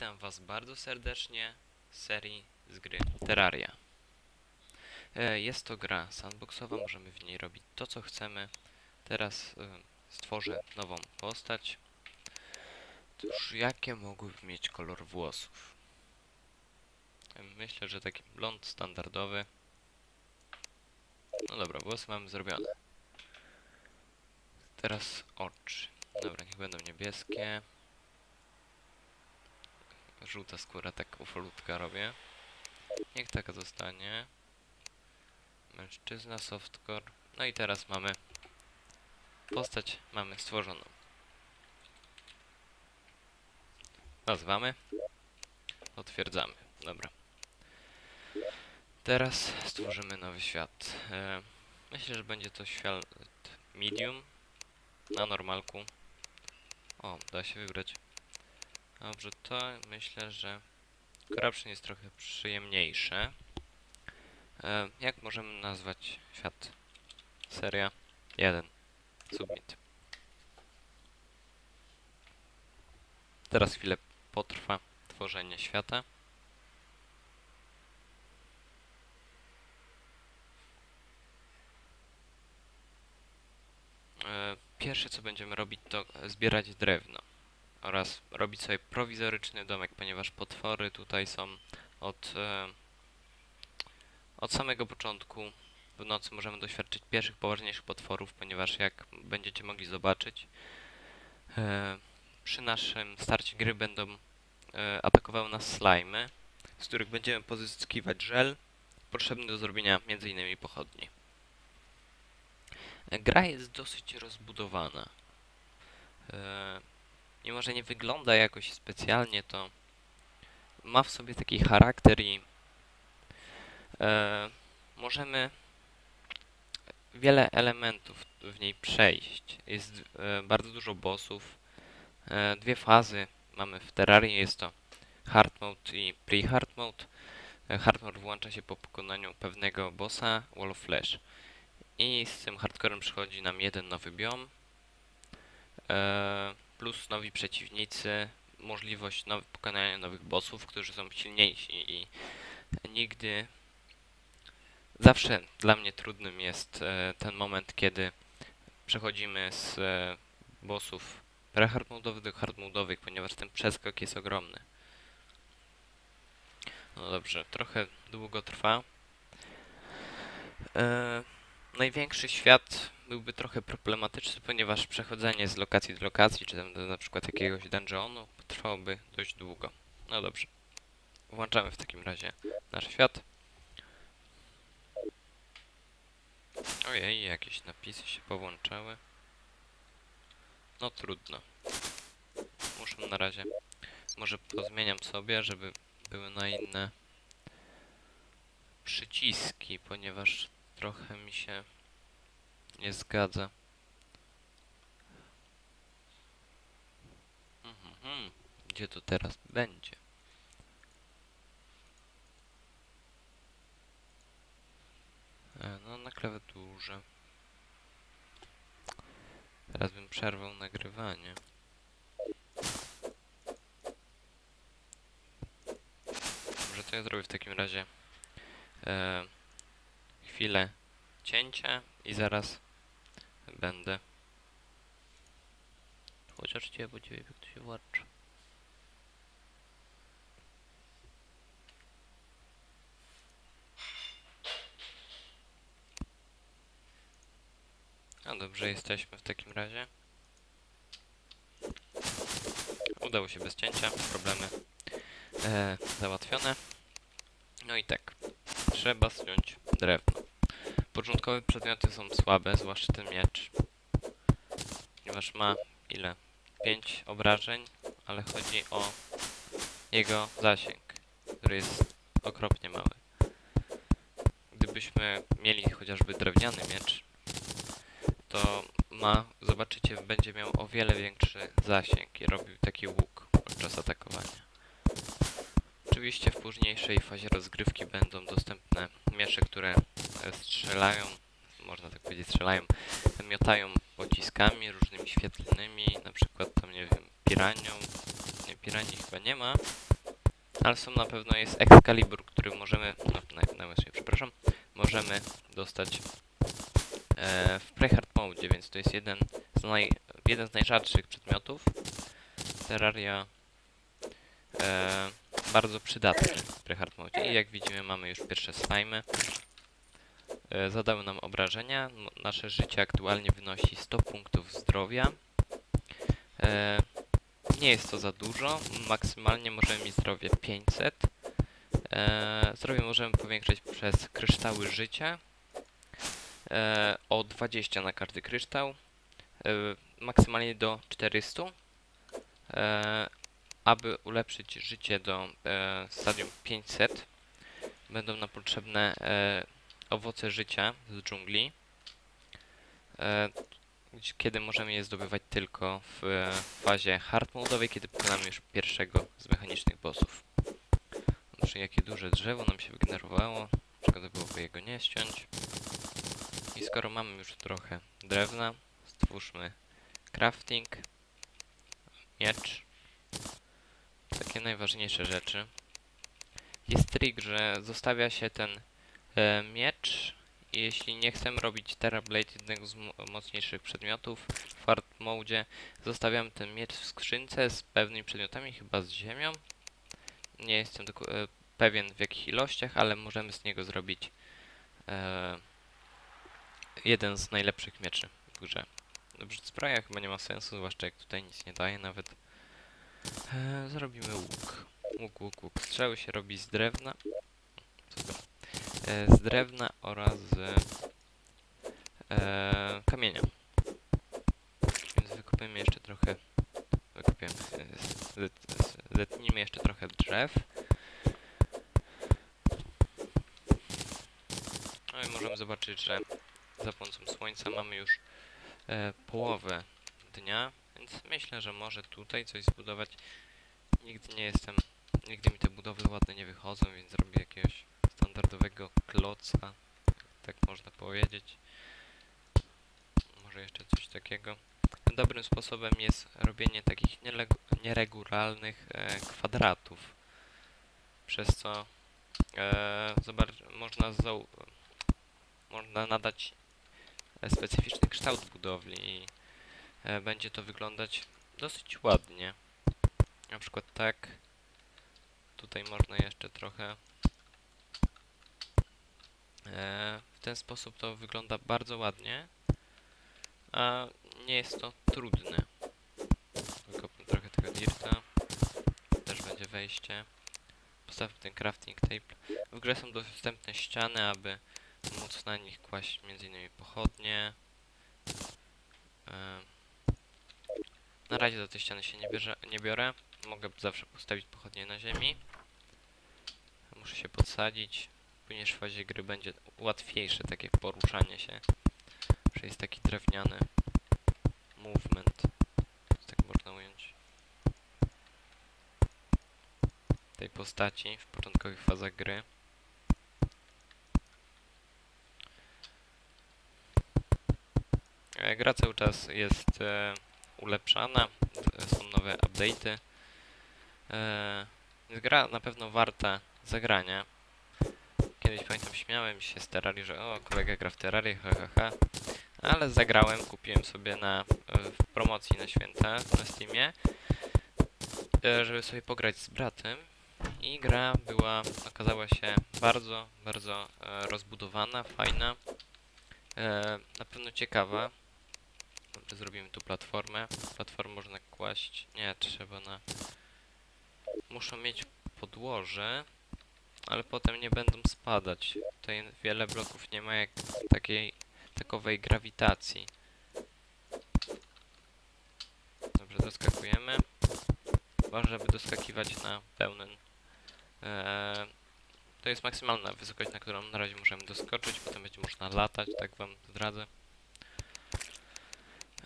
Witam Was bardzo serdecznie z serii z gry Terraria. E, Jest to gra sandboxowa, możemy w niej robić to co chcemy. Teraz e, stworzę nową postać. Cóż, jakie mogłyby mieć kolor włosów? E, Myślę, że taki blond standardowy. No dobra, włosy mamy zrobione. Teraz oczy. Dobra, niech będą niebieskie. Żółta skóra, tak ufolutka robię. Niech taka zostanie. Mężczyzna, softcore. No i teraz mamy postać, mamy stworzoną. Nazwamy. Potwierdzamy. Dobra. Teraz stworzymy nowy świat. E, myślę, że będzie to świat medium na normalku. O, da się wybrać. Dobrze, to myślę, że Corruption jest trochę przyjemniejsze. E, jak możemy nazwać świat? Seria 1. Submit. Teraz chwilę potrwa tworzenie świata. E, Pierwsze co będziemy robić to zbierać drewno oraz robić sobie prowizoryczny domek, ponieważ potwory tutaj są od, e, od samego początku. W nocy możemy doświadczyć pierwszych poważniejszych potworów, ponieważ jak będziecie mogli zobaczyć, e, przy naszym starcie gry będą e, atakowały nas slimy, z których będziemy pozyskiwać żel potrzebny do zrobienia m.in. pochodni. Gra jest dosyć rozbudowana. E, mimo że nie wygląda jakoś specjalnie, to ma w sobie taki charakter i e, możemy wiele elementów w niej przejść. Jest e, bardzo dużo bossów, e, dwie fazy mamy w Terrarii, jest to Hard Mode i Pre-Hard Mode. E, Hard Mode włącza się po pokonaniu pewnego bossa, Wall of Flesh. I z tym hardcorem przychodzi nam jeden nowy biom, e, plus nowi przeciwnicy, możliwość now pokonania nowych bossów, którzy są silniejsi i nigdy zawsze dla mnie trudnym jest e, ten moment, kiedy przechodzimy z e, bossów pre-hardmodowych do hardmodowych, ponieważ ten przeskok jest ogromny. No dobrze, trochę długo trwa. E, największy świat byłby trochę problematyczny, ponieważ przechodzenie z lokacji do lokacji, czy tam do na przykład jakiegoś dungeonu, trwałoby dość długo. No dobrze. Włączamy w takim razie nasz świat. Ojej, jakieś napisy się powłączały. No trudno. Muszę na razie. Może pozmieniam sobie, żeby były na inne przyciski, ponieważ trochę mi się nie zgadza. Mhm, mhm. Gdzie to teraz będzie? E, No, na klawiaturze. Teraz bym przerwał nagrywanie. Może to ja zrobię w takim razie e, chwilę cięcia i zaraz będę. Chociaż cię, bo ciebie jak to się włącza. No dobrze, jesteśmy w takim razie. Udało się bez cięcia, problemy e, załatwione. No i tak, trzeba zdjąć drewno. Początkowe przedmioty są słabe, zwłaszcza ten miecz. Ponieważ ma ile? 5 obrażeń, ale chodzi o jego zasięg, który jest okropnie mały. Gdybyśmy mieli chociażby drewniany miecz, to ma, zobaczycie, będzie miał o wiele większy zasięg i robił taki łuk podczas atakowania. Oczywiście w późniejszej fazie rozgrywki będą dostępne miecze, które strzelają, można tak powiedzieć strzelają, miotają pociskami różnymi świetlnymi, na przykład tam nie wiem, piranią, nie piranii chyba nie ma, ale są na pewno jest Excalibur, który możemy, no, naj, najmocniej, przepraszam, możemy dostać e, w Prehard Mode, więc to jest jeden z, naj, jeden z najrzadszych przedmiotów. Terraria e, bardzo przydatny w Prehard Mode. I jak widzimy mamy już pierwsze slimy. E, zadały nam obrażenia. Nasze życie aktualnie wynosi 100 punktów zdrowia. E, nie jest to za dużo. Maksymalnie możemy mieć zdrowie 500. E, zdrowie możemy powiększać przez kryształy życia. O 20 na każdy kryształ. Maksymalnie do 400. E, aby ulepszyć życie do stadium 500 będą nam potrzebne owoce życia z dżungli. E, kiedy możemy je zdobywać tylko w e, fazie hard mode'owej, kiedy pokonamy już pierwszego z mechanicznych bossów. Znaczy, jakie duże drzewo nam się wygenerowało. Szkoda byłoby jego nie ściąć. I skoro mamy już trochę drewna, stwórzmy crafting, miecz, takie najważniejsze rzeczy. Jest trik, że zostawia się ten e, miecz jeśli nie chcemy robić Terrablade, jednego z mo- mocniejszych przedmiotów w hard mode, zostawiamy ten miecz w skrzynce z pewnymi przedmiotami, chyba z ziemią. Nie jestem e, pewien w jakich ilościach, ale możemy z niego zrobić e, jeden z najlepszych mieczy w grze. Dobrze, zbroja chyba nie ma sensu, zwłaszcza jak tutaj nic nie daje nawet. E, zrobimy łuk. Łuk, łuk, łuk. Strzały się robi z drewna. Co to? E, z drewna oraz z e, kamienia. Więc wykopimy jeszcze trochę. Wykopiemy. e, Zetnijmy jeszcze trochę drzew. No i możemy zobaczyć, że za pomocą słońca mamy już e, połowę dnia, więc myślę, że może tutaj coś zbudować. Nigdy nie jestem, nigdy mi te budowle ładne nie wychodzą, więc zrobię jakiegoś standardowego kloca, tak można powiedzieć. Może jeszcze coś takiego. Dobrym sposobem jest robienie takich nieregularnych e, kwadratów, przez co e, można, można nadać e, specyficzny kształt budowli i e, będzie to wyglądać dosyć ładnie. Na przykład tak. Tutaj można jeszcze trochę. E, w ten sposób to wygląda bardzo ładnie. A nie jest to trudne. Wykopmy trochę tego dirta. Też będzie wejście. Postawmy ten crafting table. W grze są dostępne ściany, aby móc na nich kłaść m.in. pochodnie. E, na razie za te ściany się nie, bierze, nie biorę. Mogę zawsze postawić pochodnie na ziemi. Muszę się podsadzić. Później w fazie gry będzie łatwiejsze takie poruszanie się. Że jest taki drewniany movement. Tak można ująć. Tej postaci w początkowych fazach gry. E, Gra cały czas jest e, ulepszana, d- są nowe update'y. E, gra na pewno warta zagrania. Kiedyś pamiętam śmiałem się z Terrarii, że o, kolega gra w Terrarię, ha, ha, ha. Ale zagrałem, kupiłem sobie na e, w promocji na święta na Steamie, e, żeby sobie pograć z bratem. I gra była, okazała się bardzo, bardzo e, rozbudowana, fajna. Na pewno ciekawa. Zrobimy tu platformę. Platformę można kłaść. Nie, trzeba na. Muszą mieć podłoże, ale potem nie będą spadać. Tutaj wiele bloków nie ma jak takiej takowej grawitacji. Dobrze, doskakujemy. Ważne, żeby doskakiwać na pełnym. Eee, to jest maksymalna wysokość, na którą na razie możemy doskoczyć. Potem będzie można latać, tak wam zdradzę.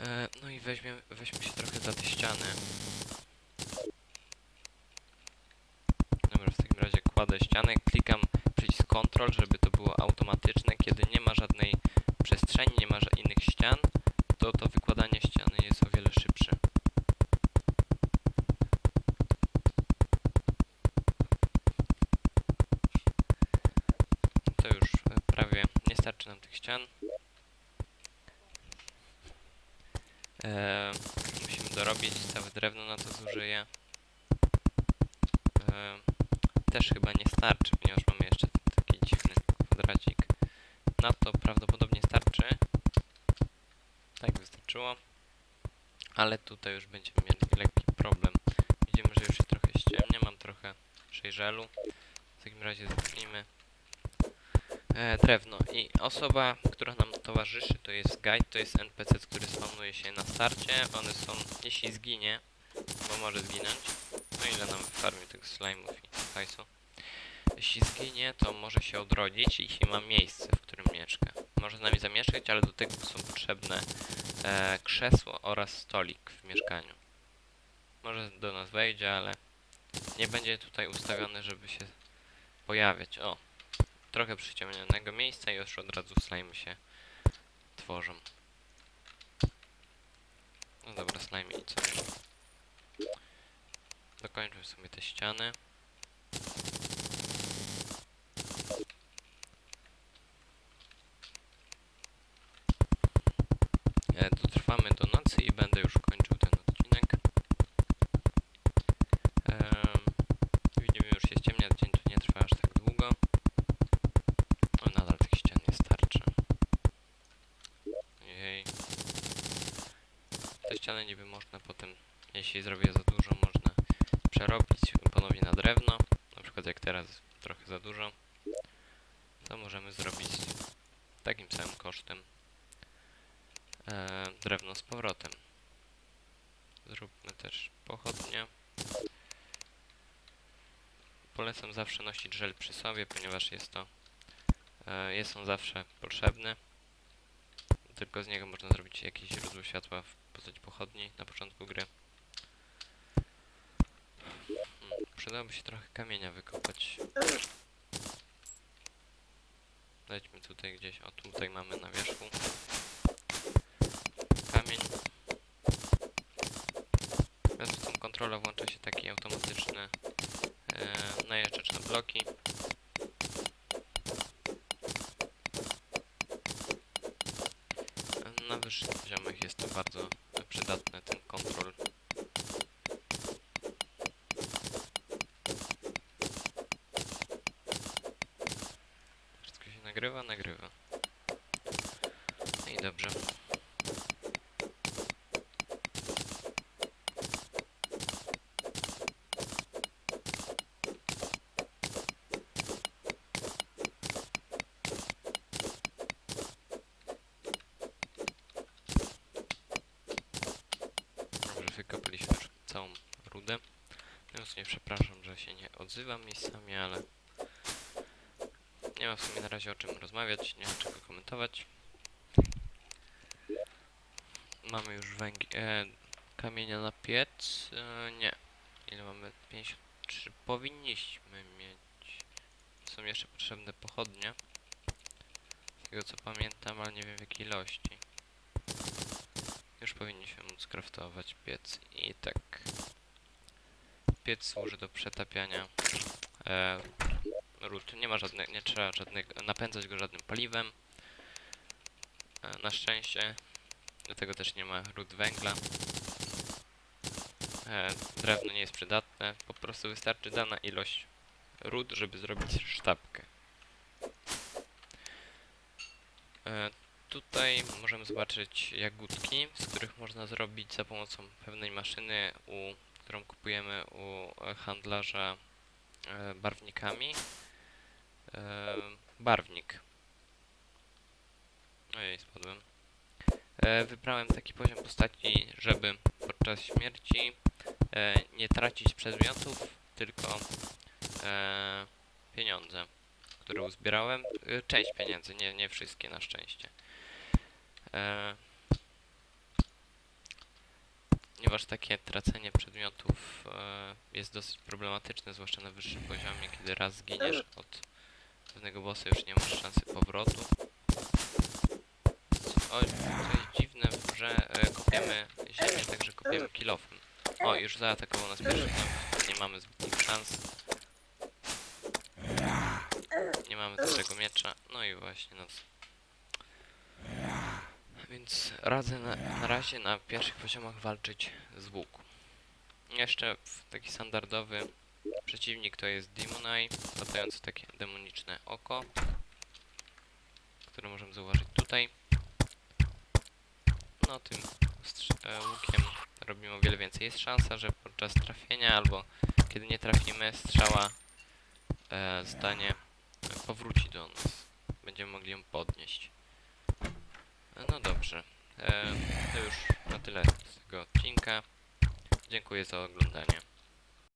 E, no i weźmie, weźmy się trochę za te ściany. Dobra, w razie kładę ścianę, klikam przycisk Ctrl, żeby to było automatyczne. Kiedy nie ma żadnej przestrzeni, nie ma ża- innych ścian, to to wykładanie ściany jest o wiele szybsze. starczy nam tych ścian. Eee, musimy dorobić, całe drewno na to zużyje. Eee, też chyba nie starczy, ponieważ mamy jeszcze t- taki dziwny kwadracik. Na to prawdopodobnie starczy. Ale tutaj już będziemy mieli lekki problem. Widzimy, że już się trochę ściemnia, mam trochę szejżelu. W takim razie zacznijmy. E, drewno. I osoba, która nam towarzyszy, to jest guide, to jest NPC, który spawnuje się na starcie. One są, jeśli zginie, bo może zginąć. No ile nam wyfarmi tych slime'ów i hajsu. Jeśli zginie, to może się odrodzić, jeśli ma miejsce, w którym mieszka. Może z nami zamieszkać, ale do tego są potrzebne e, krzesło oraz stolik w mieszkaniu. Może do nas wejdzie, ale nie będzie tutaj ustawiony, żeby się pojawiać. O, trochę przyciemnionego miejsca i już od razu slime się tworzą. No dobra, slime i co? Dokończmy sobie te ściany. Dotrwamy do nocy i będę już kończył ten odcinek. Widzimy, już się ściemnia, dzień tu nie trwa aż tak długo. No nadal tych ścian nie starczy. Jej. Te ściany niby można potem, jeśli zrobię za dużo, można przerobić ponownie na drewno. Na przykład jak teraz trochę za dużo, to możemy zrobić takim samym kosztem e, drewno z powrotem. Zróbmy też pochodnie. Polecam zawsze nosić żel przy sobie, ponieważ jest to e, jest on zawsze potrzebny. Tylko z niego można zrobić jakieś źródło światła w postaci pochodni na początku gry. Hmm, przydałoby się trochę kamienia wykopać. Lećmy tutaj gdzieś. O, tutaj mamy na wierzchu Kontrolę włącza się taki automatyczny e, najeżdżacz na bloki. Na wyższych poziomach jest to bardzo przydatne, ten kontrol. Wszystko się nagrywa? Nagrywa. No I. Dobrze, wykopaliśmy już całą rudę. Więc nie przepraszam, że odzywam miejscami, ale nie ma w sumie na razie o czym rozmawiać, nie ma czego komentować. Mamy już węgiel, e, kamienia na piec, e, nie. Ile mamy? 53. Powinniśmy mieć. Są jeszcze potrzebne pochodnie. Z tego co pamiętam, ale nie wiem w jakiej ilości. Już powinniśmy móc craftować piec i tak. Piec służy do przetapiania e. Nie ma żadnego, nie trzeba żadnego, napędzać go żadnym paliwem. E, na szczęście. Dlatego też nie ma ród węgla. E, drewno nie jest przydatne. Po prostu wystarczy dana ilość ród, żeby zrobić sztabkę. E, Tutaj możemy zobaczyć jagódki, z których można zrobić za pomocą pewnej maszyny, u, którą kupujemy u e, handlarza e, barwnikami. E, barwnik. Ojej, spadłem. Wybrałem taki poziom postaci, żeby podczas śmierci nie tracić przedmiotów, tylko pieniądze, które uzbierałem. Część pieniędzy, nie, nie wszystkie na szczęście. Ponieważ takie tracenie przedmiotów e, jest dosyć problematyczne, zwłaszcza na wyższym poziomie, kiedy raz zginiesz od pewnego bossa już nie masz szansy powrotu. Oj, co jest dziwne, że e, kopiemy ziemię, także kopiemy kilofem. O, już zaatakował nas pierwszy zombie. Nie mamy zbytnich szans. Nie mamy dobrego miecza. No i właśnie nas Więc radzę na, na razie na pierwszych poziomach walczyć z łuku. Jeszcze taki standardowy przeciwnik to jest Demonai, latający takie demoniczne oko, które możemy zauważyć tutaj. No tym e, łukiem robimy o wiele więcej. Jest szansa, że podczas trafienia albo kiedy nie trafimy, strzała e, zdanie powróci do nas. Będziemy mogli ją podnieść. No dobrze. E, to już na tyle z tego odcinka. Dziękuję za oglądanie.